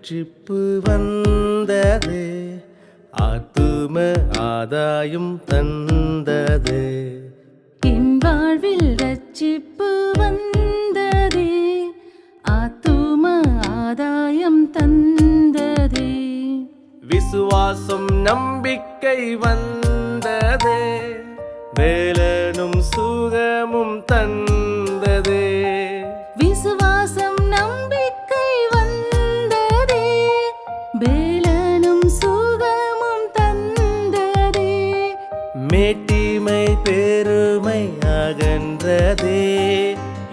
ரட்சிப்பு வந்தது. ஆத்தும ஆதாயம் தந்தது. என் வாழ்வில் ரட்சிப்பு வந்ததே. ஆத்தும ஆதாயம் தந்ததே. விசுவாசம் நம்பிக்கை வந்ததே. வேலனும் சுகமும் தந்ததே மேட்டிமை பெருமை அகன்றதே.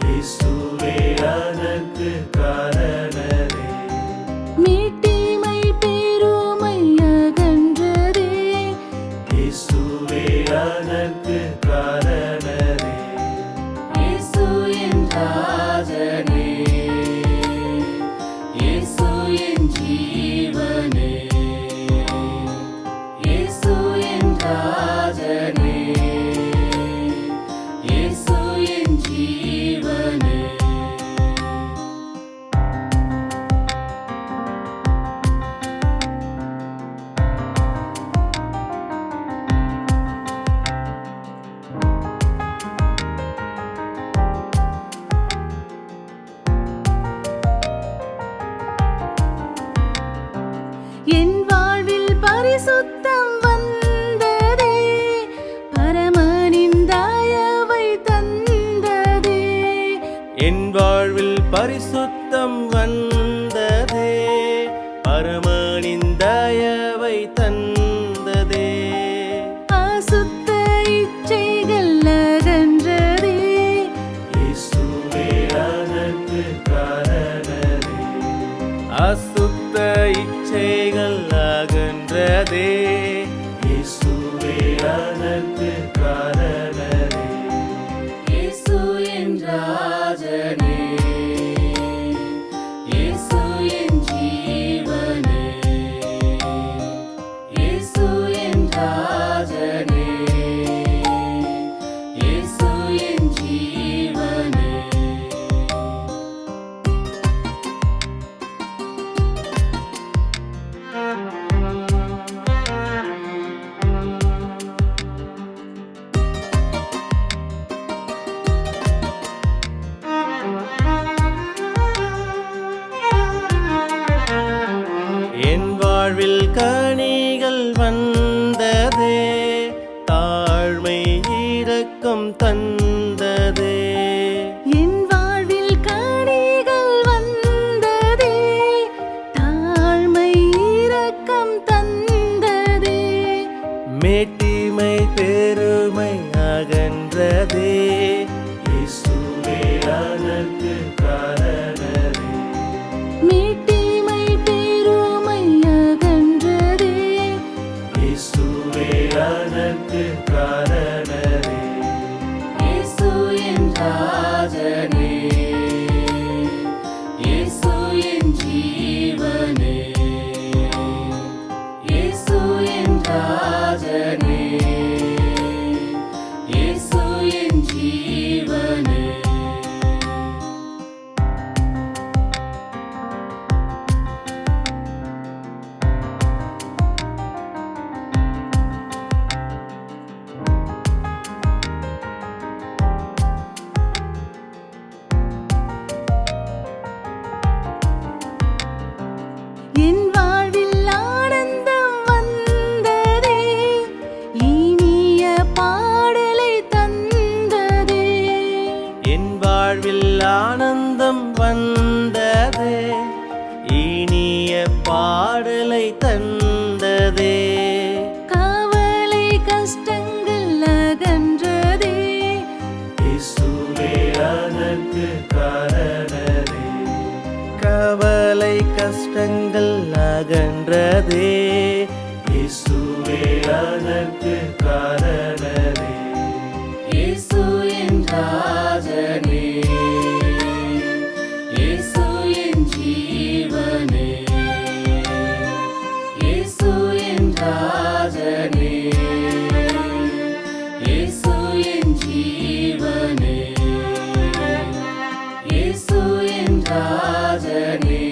இயேசுவே அதற்கு காரணரே. மீட்டிமை பெருமை அகன்றதே. இயேசுவே அதற்கு காரணரே. இயேசு என் ராஜனே. இயேசு என் ஜீவனே. இயேசு என் பரிசுத்தம் வந்ததே. பரம கனிகள் இயேசுவே காரணரே. இயேசு என் ராஜனே பாடலை தந்ததே. கவலை கஷ்டங்கள் அகன்றதே. இயேசுவே அதற்கு காரணரே கவலை கஷ்டங்கள் அகன்றதே. இயேசுவே அதற்கு ராஜனே இயேசு என் ஜீவனே. இயேசு என் ராஜனே.